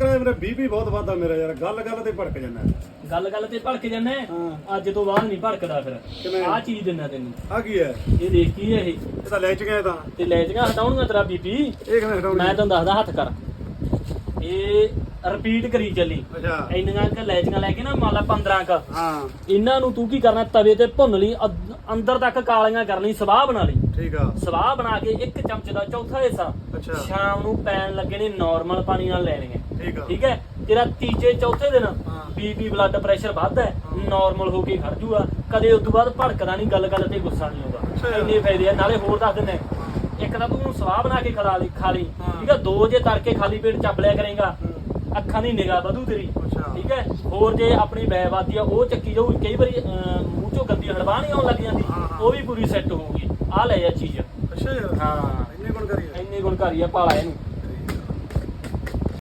ਬੱਕਰਾ ਮੇਰਾ ਬੀਪੀ ਬਹੁਤ ਵੱਧਦਾ ਮੇਰਾ ਯਾਰ ਗੱਲ ਗੱਲ ਤੇ ਭੜਕ ਜਾਂਦਾ। ਗੱਲ ਗੱਲ ਤੇ ਭੜਕ ਜਾਂਦਾ ਹੈ। ਅੱਜ ਤੋਂ ਬਾਅਦ ਨਹੀਂ ਭੜਕਦਾ ਫਿਰ। ਕਿਵੇਂ? ਆਹ ਚੀਜ਼ ਦਿੰਨਾ ਤੈਨੂੰ। ਆ ਕੀ ਹੈ? ਇਹ ਦੇਖ ਕੀ ਹੈ ਇਹ? ਇਹ ਤਾਂ ਲੈ ਚ ਗਏ ਤਾਂ। ਤੇ ਲੈ ਜਗਾ ਹਟਾਉਣਗਾ ਤੇਰਾ ਬੀਪੀ ਇਹ ਕਿਵੇਂ ਹਟਾਉਣੀ ਮੈਂ ਤੈਨੂੰ ਦੱਸਦਾ ਹੱਥ ਕਰ। ਇਹ ਰਿਪੀਟ ਕਰੀ ਚੱਲੀ। ਅੱਛਾ। ਇੰਨੀਆਂ ਕ ਲੈਚੀਆਂ ਲੈ ਕੇ ਨਾ ਮੰਨ ਲਾ 15 ਕ। ਹਾਂ। ਇਹਨਾਂ ਨੂੰ ਤੂੰ ਕੀ ਕਰਨਾ ਤਵੇ ਤੇ ਭੁੰਨ ਲਈ ਅਦ- ਅੰਦਰ ਤੱਕ ਕਾਲੀਆਂ ਕਰਨੀ ਸਵਾਹ ਬਣਾ ਲਈ। ਠੀਕ ਆ। ਸਵਾਹ ਬਣਾ ਕੇ ਇੱਕ ਚਮਚ ਦਾ ਚੌਥਾ ਹਿੱਸਾ। ਅੱਛਾ। ਸ਼ਾਮ ਨੂੰ ਪੈਣ ਲੱਗੇ ਨੇ ਨਾਰਮਲ ਪਾਣੀ ਨਾਲ ਲੈਣੇ ਆ ਠੀਕ ਆ। ਠੀਕ ਹੈ? ਤੇਰਾ ਤੀਜੇ ਚੌਥੇ ਦਿਨ ਹਾਂ। ਬੀਪੀ ਬਲੱਡ ਪ੍ਰੈਸ਼ਰ ਵੱਧਦਾ ਹੈ ਨਾਰਮਲ ਹੋ ਕੇ ਖੜ ਜੂਗਾ। ਕਦੇ ਉਸ ਤੋਂ ਬਾਅਦ ਭੜਕਦਾ ਨਹੀਂ ਗੱਲ ਗੱਲ ਤੇ ਗੁੱਸਾ ਨਹੀਂ ਅੱਛਾ। ਆਉਂਦਾ ਇੰਨੇ ਫਾਇਦੇ ਆ। ਨਾਲੇ ਹੋਰ ਦੱਸ ਦਿੰਦੇ ਇੱਕ ਤਾਂ ਤੂੰ ਸਵਾਹ ਬਣਾ ਕੇ ਖਾ ਲਈ ਖਾ ਲਈ। ਹਾਂ। ਠੀਕ ਹੈ ਦੋ ਜੇ ਤੜਕੇ ਖਾਲੀ ਪੇਟ ਚੱਬ ਲਿਆ ਕਰੇਗਾ ਹੂੰ। ਅੱਖਾਂ ਦੀ ਨਿਗਾਹ ਵਧੂ ਤੇਰੀ। ਅੱਛਾ। ਠੀਕ ਹੈ? ਹੋਰ ਜੇ ਆਪਣੀ ਬੈਵਾਦੀ ਆ ਉਹ ਚੱਕੀ ਜਾਊ ਕਈ ਵਾਰੀ ਅਹ, ਮੂੰਹ ਚੋਂ ਗੰਦੀ ਹੜਬਾਹ ਨਹੀਂ ਆਉਣ ਲੱਗ ਜਾਂਦੀ। ਹਾਂ, ਹਾਂ। ਉਹ ਵੀ ਪੂਰੀ ਸੈੱਟ ਹੋਊਗੀ ਆ ਲੈ ਆ ਚੀਜ਼। ਅੱਛਾ ਯਾਰ ਹਾਂ। ਇੰਨੇ ਗੁਣ ਕਰੀਏ ਇੰਨੇ ਗੁਣਕਾਰੀ ਆ ਪਾਲਾ ਇਹਨੂੰ।